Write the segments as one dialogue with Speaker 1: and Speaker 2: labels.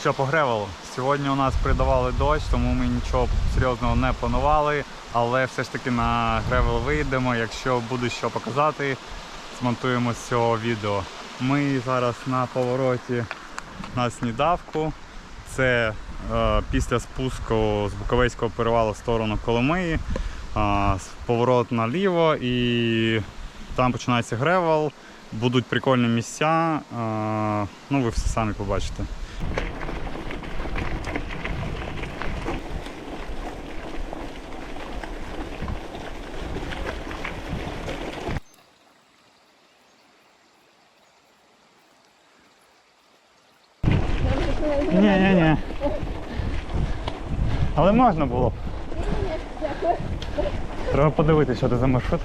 Speaker 1: що по гревелу. Сьогодні у нас придавали дощ, тому ми нічого серйозного не планували, але все ж таки на гревел вийдемо. Якщо буде що показати, змонтуємо з цього відео. Ми зараз на повороті на снідавку. Це е, після спуску з Буковецького перевалу в сторону Коломиї. Е, поворот наліво і там починається гревел. Будуть прикольні місця. Е, ну, ви все самі побачите. Ні, ні, ні. Але можна було б. Треба подивитися, що це за маршрут.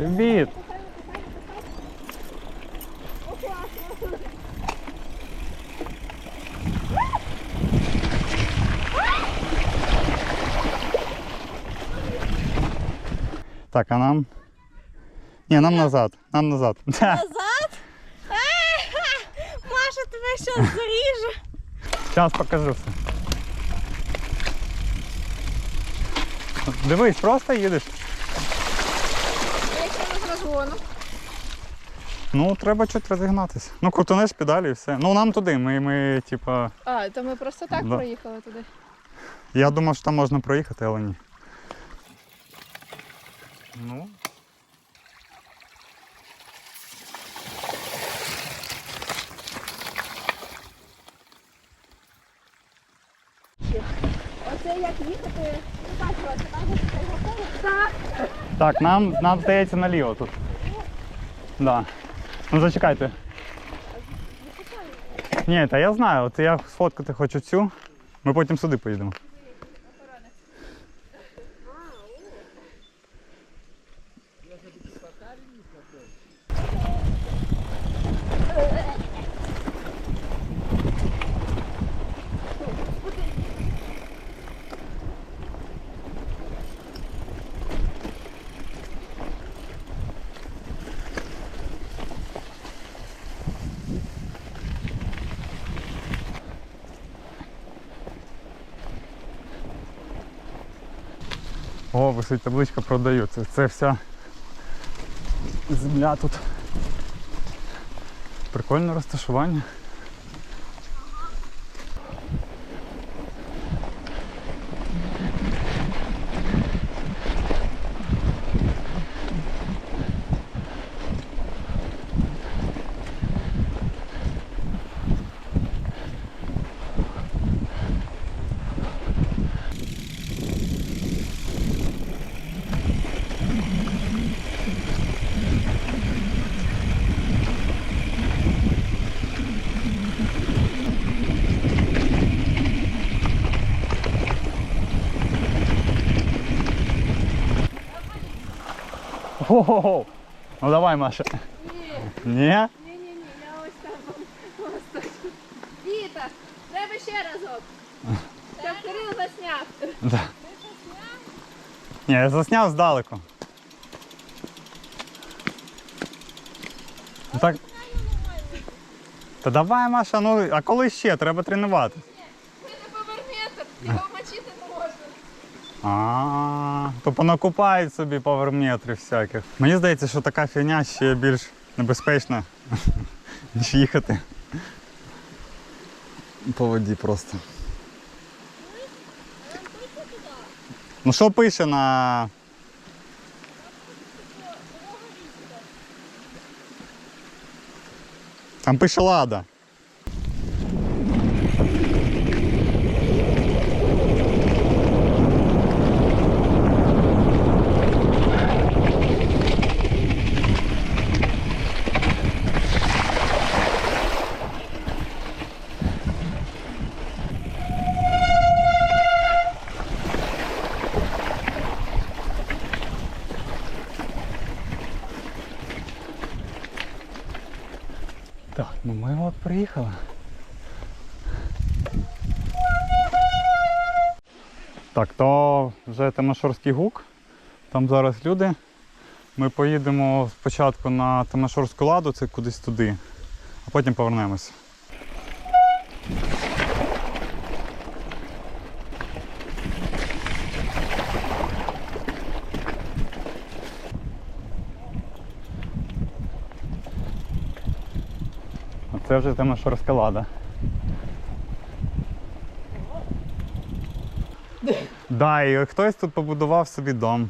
Speaker 1: Привіт! Так, а нам? Ні, нам назад. Нам назад.
Speaker 2: Назад? Маша, тебе що заріже?
Speaker 1: Зараз покажу все. Дивись, просто їдеш.
Speaker 2: Розгону.
Speaker 1: Ну, треба чуть розігнатися. Ну, крутанеш педалі і все. Ну нам туди. Ми, ми типа.
Speaker 2: А, то ми просто так
Speaker 1: Да.
Speaker 2: проїхали туди.
Speaker 1: Я думав, що там можна проїхати, але ні. Ну.
Speaker 2: Оце як їхати, ти бачила, це Так.
Speaker 1: Так, нам, нам здається наліво тут. Да. Ну зачекайте. Ні, та я знаю, от я сфоткати хочу цю. Ми потім сюди поїдемо. О, висить табличка продається. Це вся земля тут. Прикольне розташування. Ого! Ну давай, Маша.
Speaker 2: Ні,
Speaker 1: Ні?
Speaker 2: ні, ні, ні, я ось там. Ось так. Віта, треба ще разок. Щоб Кирил засняв.
Speaker 1: Да. Ні, я засняв здалеку. Ну Так. Та давай, Маша, ну а коли ще? Треба тренувати.
Speaker 2: Це не не можна.
Speaker 1: А, то понакупають собі поверметрів всяких. Мені здається, що така фігня ще більш небезпечна, ніж їхати. По воді просто. Ну що пише на. Там пише лада. Так, ну ми от приїхали. Так, то вже Темашорський гук. Там зараз люди. Ми поїдемо спочатку на Темашорську ладу, це кудись туди, а потім повернемося. А це вже Темашорська лада. Да, і хтось тут побудував собі дом.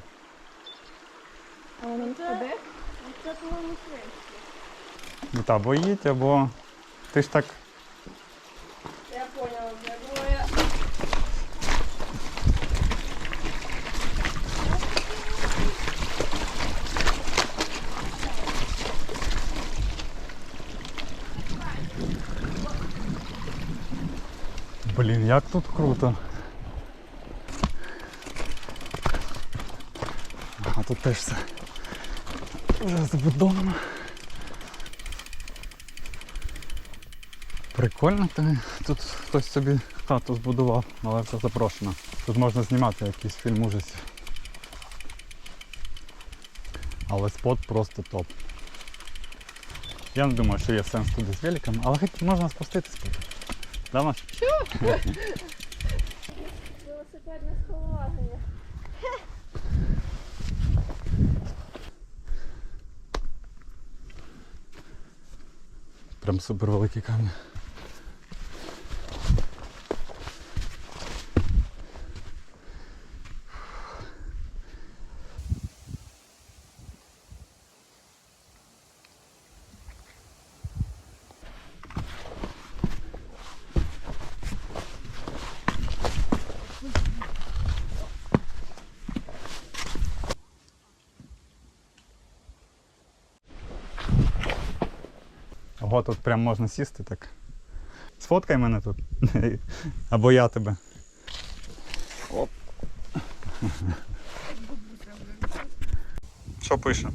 Speaker 2: А воно?
Speaker 3: Це, по-моєму.
Speaker 1: Ну, та, або їдь, або. Ти ж так.
Speaker 2: Я поняла, я думаю, я...
Speaker 1: Блін, як тут круто. Тут теж все вже забудовано. Прикольно, тут хтось собі хату збудував, але все запрошено. Тут можна знімати якийсь фільм ужасів. Але спот просто топ. Я не думаю, що є сенс туди з великом, але хоч можна спуститись. потім. Да, Маш?
Speaker 2: Велосипедне сположення.
Speaker 1: Прям супер великий камінь. Ого, тут прям можна сісти так. Сфоткай мене тут. Або я тебе. Оп. Що пише?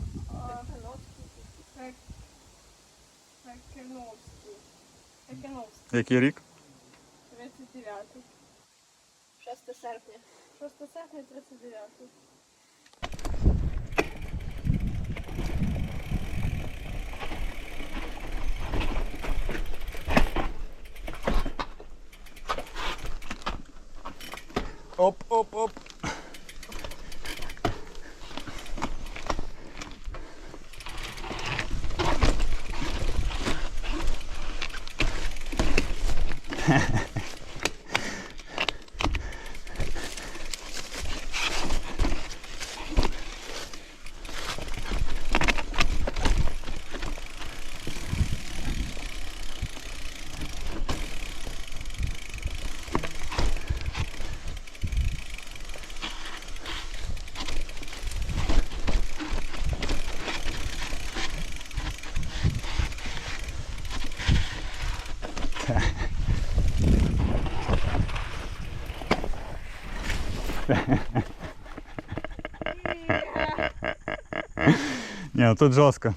Speaker 1: Який рік?
Speaker 2: 39. 6 серпня. 6 серпня 39.
Speaker 1: Оп, оп, оп. Ні, тут жорстко.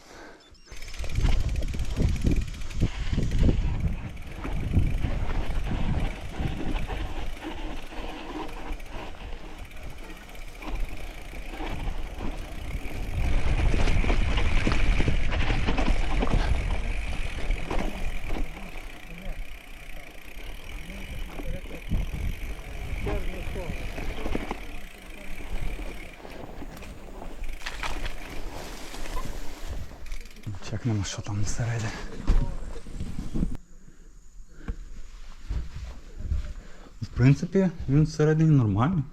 Speaker 1: Чекнемо, що там всередині. В принципі, він всередині нормальний.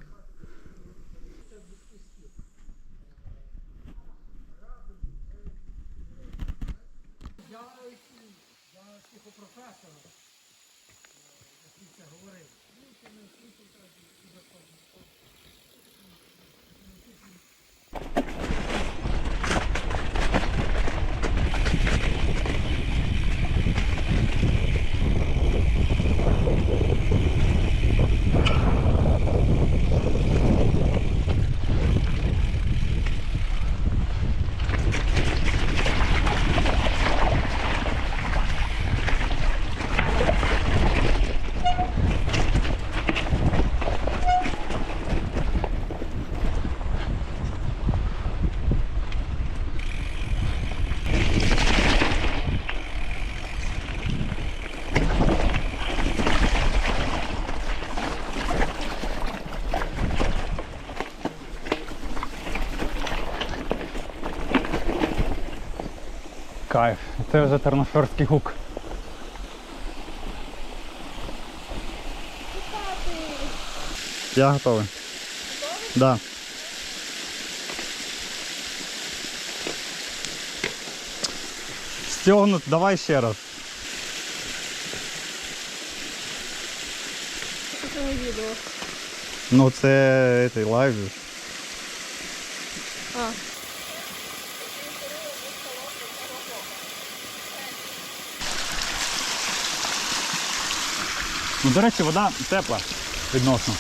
Speaker 1: Кайф. Це вже терноферський гук. Я готовий. Готовий? Да. Стегнут, давай ще раз.
Speaker 2: Це відео?
Speaker 1: Ну це цей лайв. Ну, до речі, вода тепла відносно.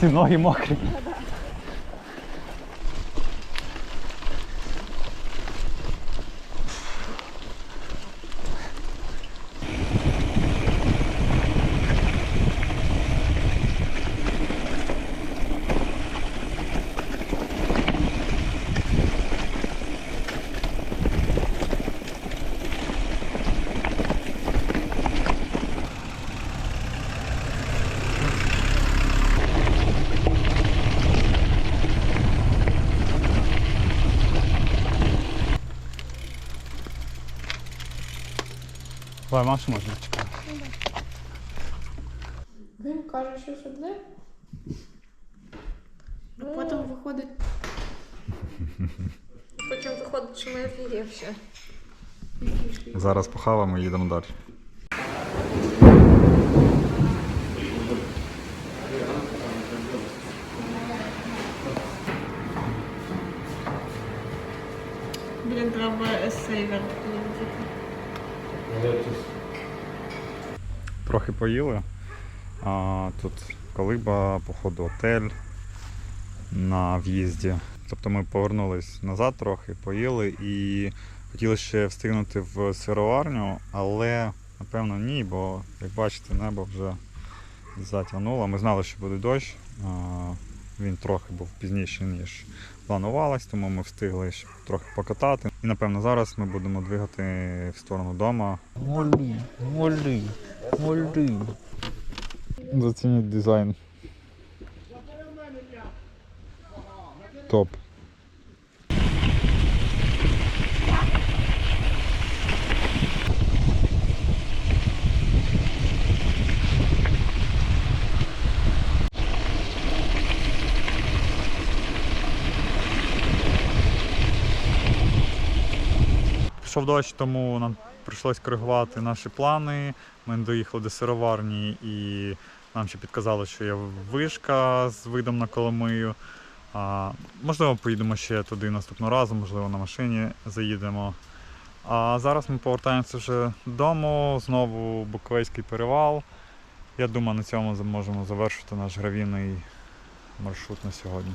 Speaker 1: Ці ноги мокрі. Давай, Машу можна чекати.
Speaker 2: Він каже, що сюди. А потім виходить. Потім виходить, що ми офігівши.
Speaker 1: Зараз похаваємо і їдемо далі.
Speaker 3: Блін, треба сейвер.
Speaker 1: Трохи поїли. А, тут колиба, походу, готель на в'їзді. Тобто ми повернулись назад трохи, поїли і хотіли ще встигнути в сироварню, але напевно ні, бо як бачите, небо вже затягнуло. Ми знали, що буде дощ. Він трохи був пізніше, ніж планувалось, тому ми встигли ще трохи покатати. І напевно зараз ми будемо двигати в сторону дому.
Speaker 4: Молі, молі, молі.
Speaker 1: Зацініть дизайн. Топ. Пішов дощ, тому нам прийшлось коригувати наші плани. Ми доїхали до сироварні і нам ще підказали, що є вишка з видом на Коломию. А, можливо, поїдемо ще туди наступного разу, можливо, на машині заїдемо. А зараз ми повертаємося вже додому, знову Буковецький перевал. Я думаю, на цьому можемо завершити наш гравійний маршрут на сьогодні.